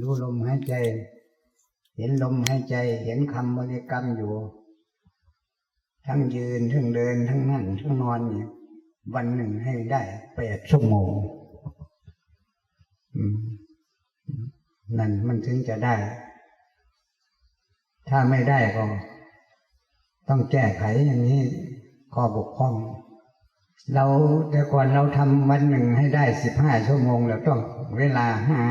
รู้ลมหายใจ เห็นลมหายใจ เห็นคำบริกรรมอยู่ ทั้งยืน ทั้งเดิน ทั้งนั่ง ทั้งนอนเนี่ยวันหนึ่งให้ได้แปดชั่วโมงนั่นมันถึงจะได้ ถ้าไม่ได้ก็ ต้องแก้ไขอย่างนี้ข้อบกพร่อง เราแต่ก่อนเราทำวันหนึ่งให้ได้สิบห้าชั่วโมงเราต้องเวลาหา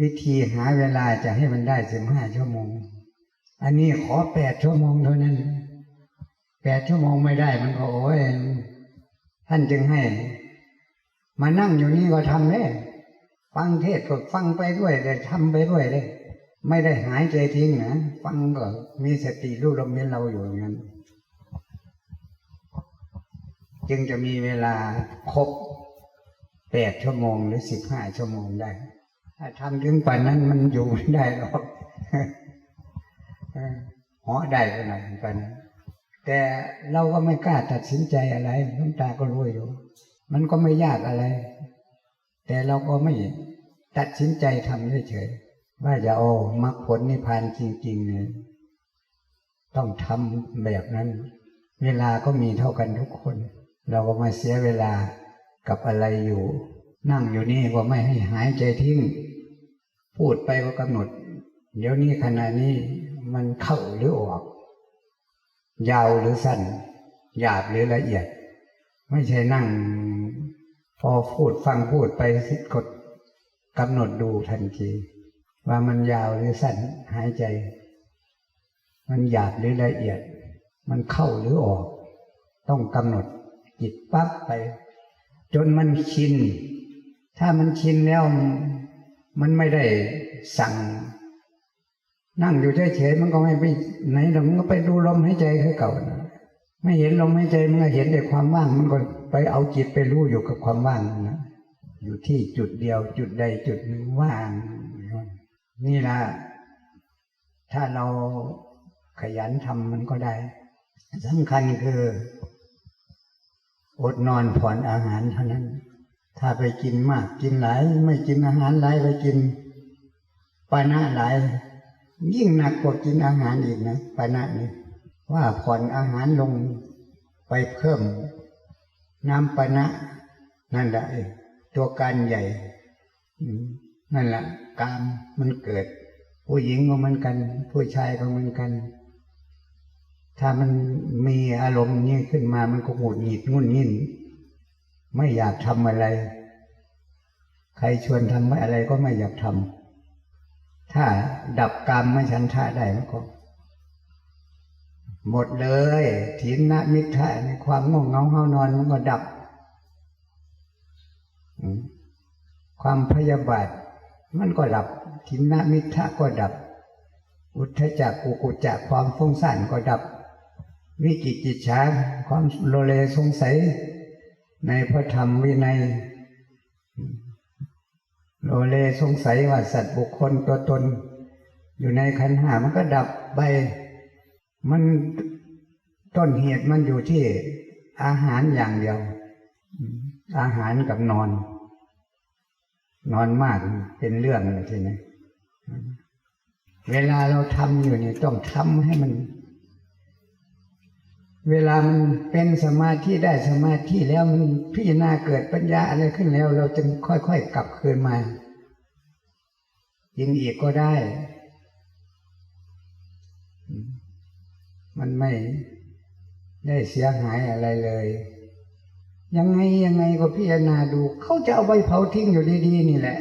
วิธีหาเวลาจะให้มันได้สิบห้าชั่วโมง อันนี้ขอแปดชั่วโมงเท่านั้นแปดชั่วโมงไม่ได้มันก็โอ้ยท่านจึงให้ มานั่งอยู่นี่ก็ทำเลยฟังเทศก็ฟังไปด้วยเลยทำไปด้วยเลยไม่ได้หายใจทิ้งนะฟังก็มีสติรู้ลมเห็นเราอยู่อย่างนั้น จึงจะมีเวลาครบแปดชั่วโมงหรือสิบห้าชั่วโมงได้ ถ้าทำถึงป่านนั้นมันอยู่ไม่ได้หรอกหอได้ขนาดนั้นแต่เราก็ไม่กล้าตัดสินใจอะไรน้ำตาก็รู้อยู่ มันก็ไม่ยากอะไร แต่เราก็ไม่ตัดสินใจทำเฉยๆว่าจะโอ้มรรคผลนิพพานจริงๆเนี่ยต้องทำแบบนั้น เวลาก็มีเท่ากันทุกคน เราก็มาเสียเวลากับอะไรอยู่ นั่งอยู่นี่ก็ไม่ให้หายใจทิ้ง พูดไปก็กำหนด เดี๋ยวนี้ขณะนี้มันเข้าหรือออก ยาวหรือสั้น หยาบหรือละเอียด ไม่ใช่นั่ง พอพูดฟังพูดไปสิกดกำหนดดูทันทีว่ามันยาวหรือสั้นหายใจ มันหยาบหรือละเอียด มันเข้าหรือออก ต้องกำหนดจิตปั๊บไป จนมันชิน ถ้ามันชินแล้ว มันไม่ได้สั่ง นั่งอยู่เฉยๆมันก็ไม่ไปไหนหรอกมันก็ไปดูลมหายใจคือเก่านะไม่เห็นลมหายใจมันก็เห็นแต่ความว่าง มันก็ไปเอาจิตไปรู้อยู่กับความว่างนะอยู่ที่จุดเดียว จุดใดจุดหนึ่งว่าง นี่ละถ้าเราขยันทำมันก็ได้สำคัญคือ อดนอนผ่อนอาหารเท่านั้น ถ้าไปกินมากกินหลาย ไม่กินอาหารหลายไปกินปานะหลาย ยิ่งหนักกว่ากินอาหารอีกนะปานะนี่ว่าผ่อนอาหารลงไปเพิ่ม น้ำปานะ นั่นแหละตัวการใหญ่นั่นแหละกามมันเกิด ผู้หญิงก็เหมือนกัน ผู้ชายก็เหมือนกัน ถ้ามันมีอารมณ์นี้ขึ้นมามันก็หงุดหงิดงุนงิน ไม่อยากทำอะไร ใครชวนทำอะไรก็ไม่อยากทำถ้าดับกรรมไม่ชันทะได้มันก็ หมดเลยทินนะมิทะในความง่วงเงาเฮานอนมันก็ดับ ความพยาบาทมันก็ดับทินนะมิทะก็ดับ อุทธจักกุกุจักความฟุ้งซ่านก็ดับ วิจิกิจฉาความโลเลสงสัย ในพระธรรมวินัยโลเลสงสัยว่าสัตว์บุคคลตัวตน อยู่ในขันหามันก็ดับไป มันต้นเหตุมันอยู่ที่อาหารอย่างเดียว อาหารกับนอน นอนมากเป็นเรื่องเลยทีนี้เวลาเราทำอยู่นี่ต้องทำให้มัน เวลามันเป็นสมาธิได้สมาธิแล้วมันพิจารณาเกิดปัญญาอะไรขึ้นแล้ว เราจึงค่อยๆกลับคืนมากินอีกก็ได้ มันไม่ได้เสียหายอะไรเลย ยังไงยังไงก็พิจารณาดูเขาจะเอาไปเผาทิ้งอยู่ดีๆนี่แหละ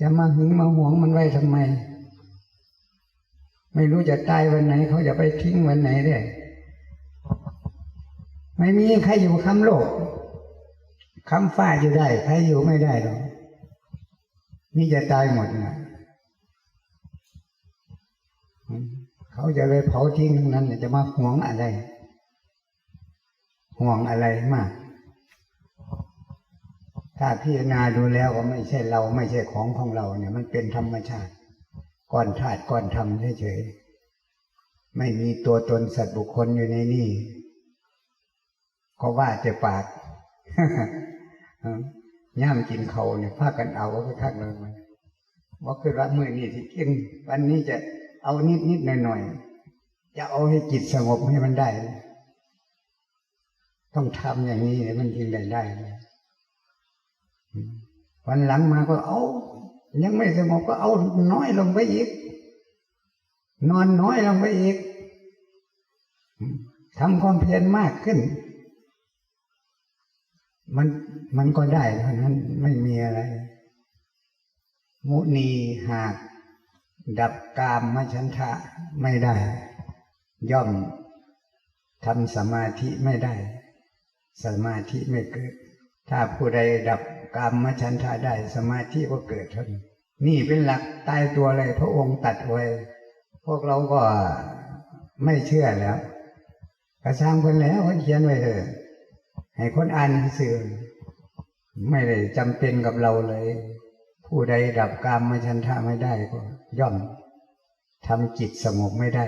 จะมาหึงมาหวงมันไว้ทำไม ไม่รู้จะตายวันไหน เขาจะไปทิ้งวันไหนได้ ไม่มีใครอยู่คำโลกคำฟ้าอยู่ได้ใครอยู่ไม่ได้หรอกนี่จะตายหมดนะเขาจะไปเผาทิ้งทั้งนั้นจะมาห่วงอะไร ห่วงอะไรมาก ถ้าพิจารณาดูแล้วก็ไม่ใช่เราไม่ใช่ของของเราเนี่ย มันเป็นธรรมชาติก้อนธาตุก้อนธรรมเฉยๆไม่มีตัวตนสัตว์บุคคลอยู่ในนี่ ก็ว่าจะปากย่ามกินเขาเนี่ยพากันเอาก็ทักเลยมันว่าคือว่ามือนี้ที่กินวันนี้จะเอานิดนิดหน่อยหน่อยจะเอาให้จิตสงบให้มันได้ ต้องทำอย่างนี้มันจึงได้ได้วันหลังมาก็เอา ยังไม่สงบก็เอาน้อยลงไปอีก นอนน้อยลงไปอีกทำความเพียรมากขึ้น มันมันก็ได้เท่านั้นไม่มีอะไร มุนีหาก ดับกามมฉันทะไม่ได้ ย่อมทำสมาธิไม่ได้ สมาธิไม่เกิด ถ้าผู้ใดดับกามมฉันทะได้ สมาธิก็เกิดท่านั้นนี่เป็นหลักตายตัวเลย พระองค์ตัดไว้ พวกเราก็ไม่เชื่อแล้ว กระช่างคนแล้วเขาเขียนไว้เถอะ ให้คนอ่านสื่อไม่ได้จำเป็นกับเราเลย ผู้ใดดับกามไมาชันทะไม่ได้ก็ ย่อมทำจิตสงบไม่ได้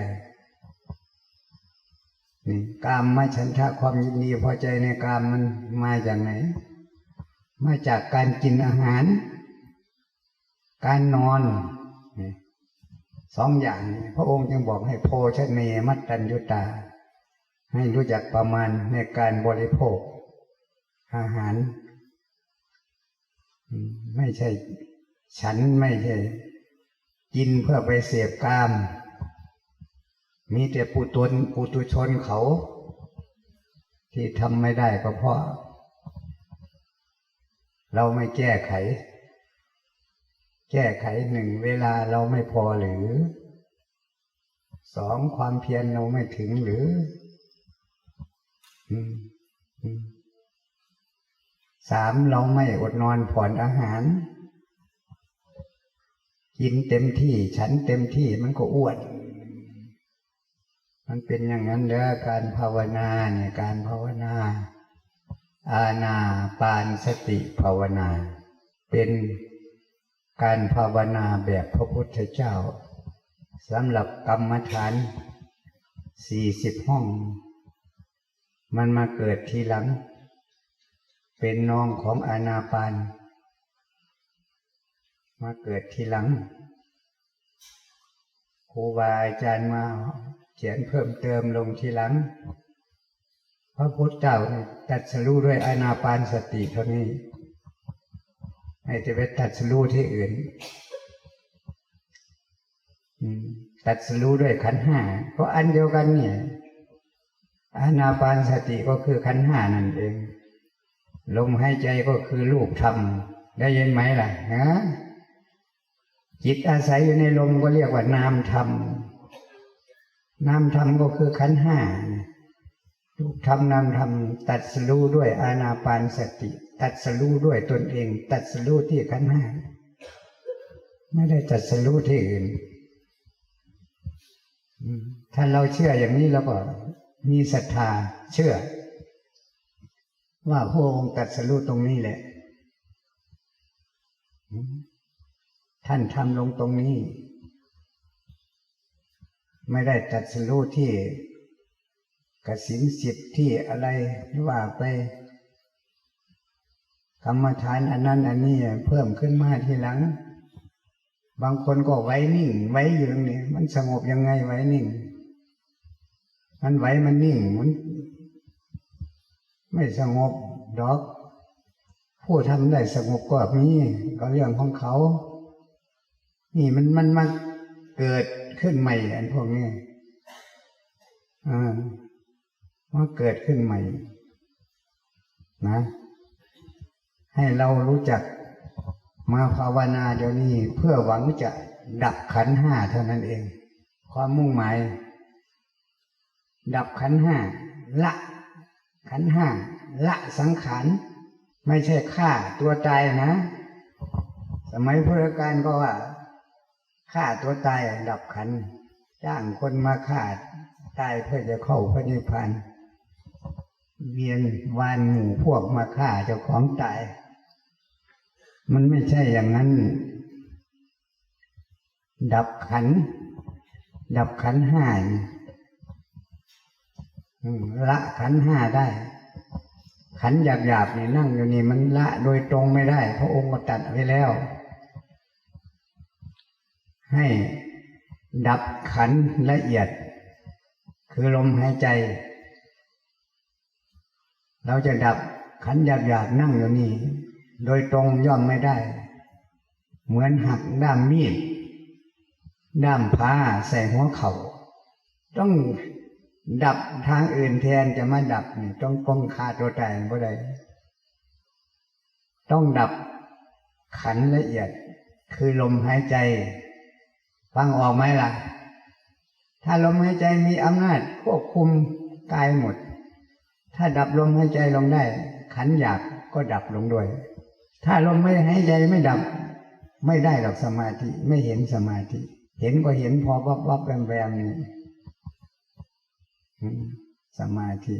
นี่กามไมาชันทะความยินดีพอใจในกามมันมาจากไหน มาจากการกินอาหาร การนอนสองอย่างพระองค์จึงบอกให้โพชเนมัตตัญญุตา ให้รู้จักประมาณในการบริโภค อาหาร ไม่ใช่ ฉันไม่ใช่ กินเพื่อไปเสพกาม มีแต่ปุตุนปุตุชนเขา ที่ทำไม่ได้ก็เพราะ เราไม่แก้ไข แก้ไขหนึ่งเวลาเราไม่พอหรือสองความเพียรเราไม่ถึงหรือ อืมอืม สามเราไม่อดนอนผ่อนอาหาร กินเต็มที่ฉันเต็มที่มันก็อ้วน มันเป็นอย่างนั้นเด้อการภาวนาเนี่ยการภาวนา อาณาปานสติภาวนา เป็นการภาวนาแบบพระพุทธเจ้าสำหรับกรรมฐานสี่สิบห้อง มันมาเกิดทีหลัง เป็นน้องของอาณาปานมาเกิดทีหลังครูบาอาจารย์มาเขียนเพิ่มเติมลงทีหลัง พระพุทธเจ้าตัดสรู้ด้วยอาณาปานสติเท่านี้ให้จะไปตัดสรู้ที่อื่นตัดสรู้ด้วยขันห้าก็อันเดียวกันเนี่ยอานาปานสติก็คือขันห้านั่นเอง ลมหายใจก็คือรูปธรรมได้ยินไหมล่ะฮะจิตอาศัยอยู่ในลมก็เรียกว่านามธรรมนามธรรมก็คือขันห้ารูปธรรมนามธรรมตัดสู้ด้วยอานาปานสติ ตัดสู้ด้วยตนเอง ตัดสู้ที่ขันห้าไม่ได้ตัดสู้ที่อื่นถ้าเราเชื่ออย่างนี้แล้วก็มีศรัทธาเชื่อ ว่าพระองค์ตรัดสรู้ตรงนี้แหละ ท่านทำลงตรงนี้ ไม่ได้ตรัดสรู้ที่กสินสิทธิ์ที่อะไรว่าไป กรรมฐานอันนั้น อันนี้เพิ่มขึ้นมาทีหลัง บางคนก็ไว้นิ่ง ไว้อยู่ตรงนี้มันสงบยังไงไว้นิ่ง มันไหวมันนิ่งมัน ไม่สงบดอก ผู้ทำได้สงบก็มีก็เรื่องของเขา นี่มันมันมาเกิดขึ้นใหม่ อันพวกนี้อ่ามาเกิดขึ้นใหม่ นะ ให้เรารู้จักมาภาวนาเดี๋ยวนี้เพื่อหวังจะดับขันห้าเท่านั้นเอง ความมุ่งหมาย ดับขันห้าละ ขันห้าละสังขารไม่ใช่ฆ่าตัวตายนะ สมัยพุทธกาลก็ว่าฆ่าตัวตายดับขัน จ้างคนมาฆ่าตายเพื่อจะเข้าพระนิพพานเวียนวานหมู่พวกมาฆ่าเจ้าของตาย มันไม่ใช่อย่างนั้น ดับขัน ดับขันห้า ละขันห้าได้ ขันธ์หยาบนี่นั่งอยู่นี่มันละโดยตรงไม่ได้ พระองค์ก็ตัดไว้แล้ว ให้ดับขันละเอียด คือลมหายใจ เราจะดับขันธ์หยาบนั่งอยู่นี่ โดยตรงย่อมไม่ได้ เหมือนหักด้ามมีดด้ามผ้าใส่หัวเขา่าต้อง ดับทางอื่นแทนจะมาดับนี่ต้องป้องฆ่าตัวตายบ่ได้ต้องดับขันละเอียด คือลมหายใจ ฟังออกไหมล่ะ ถ้าลมหายใจมีอำนาจควบคุมกายหมด ถ้าดับลมหายใจลงได้ ขันธ์หยาบก็ดับลงด้วย ถ้าลมไม่หายใจไม่ดับ ไม่ได้หรอกสมาธิไม่เห็นสมาธิ เห็นก็เห็นพอวับวับแวมแวมนี่ สมาธิ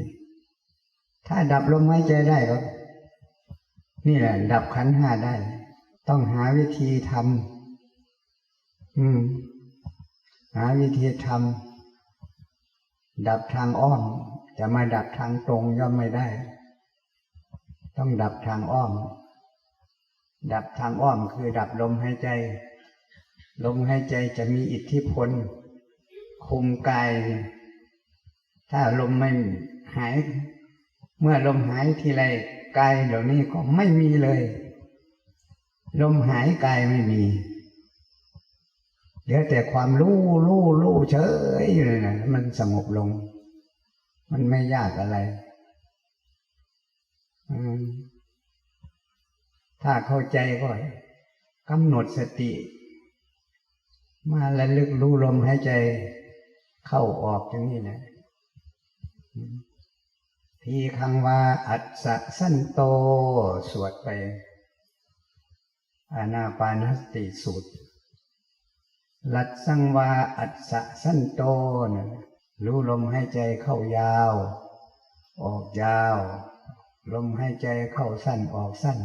ถ้าดับลมหายใจได้ก็ นี่แหละ ดับขันห้าได้ ต้องหาวิธีทำหาวิธีทำดับทางอ้อมจะมาดับทางตรงย่อมไม่ได้ ต้องดับทางอ้อม ดับทางอ้อมคือดับลมหายใจ ลมหายใจจะมีอิทธิพล คุมกาย ถ้าลมไม่หาย เมื่อลมหายทีไรกายเดี๋ยวนี้ก็ไม่มีเลย ลมหายกายไม่มีเหลือแต่ความรู้รู้รู้เฉยอยู่เลยนะมันสงบลง มันไม่ยากอะไรถ้าเข้าใจก็กำหนดสติ มาระลึกรู้ลมหายใจ เข้าออกอย่างนี้นะ ทีคังว่าอัศสั้นโต สวดไป อานาปานสติสูตรลัดสังวาอัศสั้นโตนะรู้ลมหายใจเข้ายาว ออกยาว ลมหายใจเข้าสั้นออกสั้น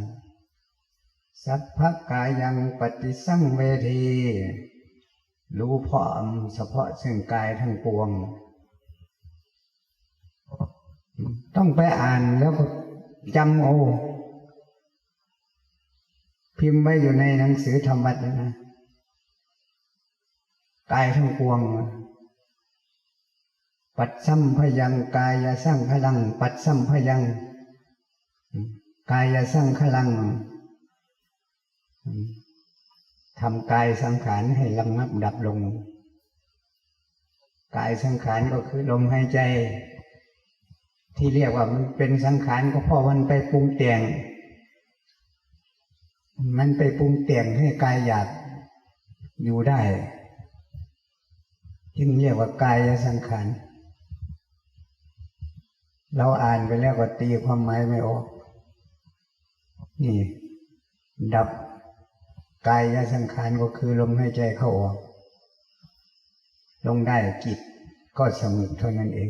สัพพกายังปฏิสังเวที รู้พร้อมเฉพาะซึ่งกายทั้งปวง ต้องไปอ่านแล้วก็จำเอาพิมพ์ไว้อยู่ในหนังสือธรรมะนะกายทั้งปวง ปัดซ้ำพยังกายสร้างพลัง ปัดซ้ำพยัง กายสร้างพลังทำกายสังขารให้ลำงับดับลง กายสังขารก็คือลมหายใจ ที่เรียกว่ามันเป็นสังขารก็เพราะมันไปปรุงแต่ง มันไปปรุงแต่งให้กายหยาบอยู่ได้ จึงเรียกว่ากายสังขาร เราอ่านไปแล้วก็ตีความหมายไม่ออก นี่ ดับกายสังขารก็คือลมหายใจเข้าออก ลงได้กิจก็สงบเท่านั้นเอง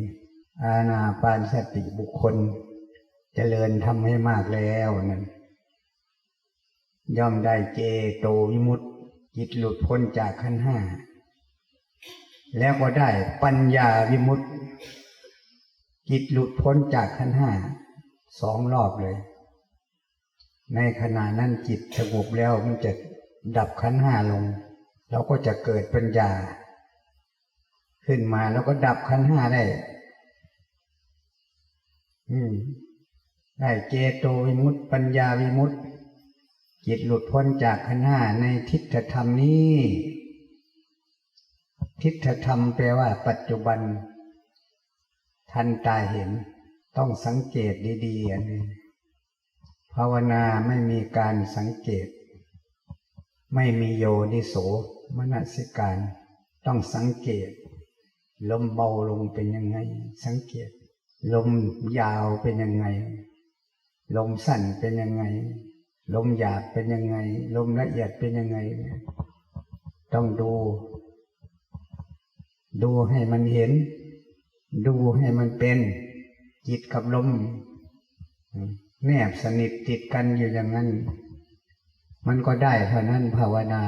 อาณาปานสติบุคคลจเจริญทำให้มากแล้วนั่นย่อมได้เจโตวิมุตติจิตหลุดพ้นจากขั้นห้า แล้วก็ได้ปัญญาวิมุตติจิตหลุดพ้นจากขั้นห้าสองรอบเลย ในขณะนั้นจิตสงบแล้วมันจะดับขั้นห้าลง เราก็จะเกิดปัญญา ขึ้นมาแล้วก็ดับขั้นห้าได้ ได้เจโตวิมุตติปัญญาวิมุตติจิตหลุดพ้นจากขันห้าในทิฏฐธรรมนี้ ทิฏฐธรรมแปลว่า ปัจจุบัน ทันตาเห็น ต้องสังเกตดีๆอันนี้ภาวนาไม่มีการสังเกต ไม่มีโยนิโสมนสิการ ต้องสังเกต ลมเบาลงเป็นยังไง สังเกต ลมยาวเป็นยังไง ลมสั้นเป็นยังไง ลมหยาบเป็นยังไง ลมละเอียดเป็นยังไง ต้องดู ดูให้มันเห็น ดูให้มันเป็น จิตกับลม แนบสนิทติดกันอยู่อย่างนั้น มันก็ได้เท่านั้นภาวนา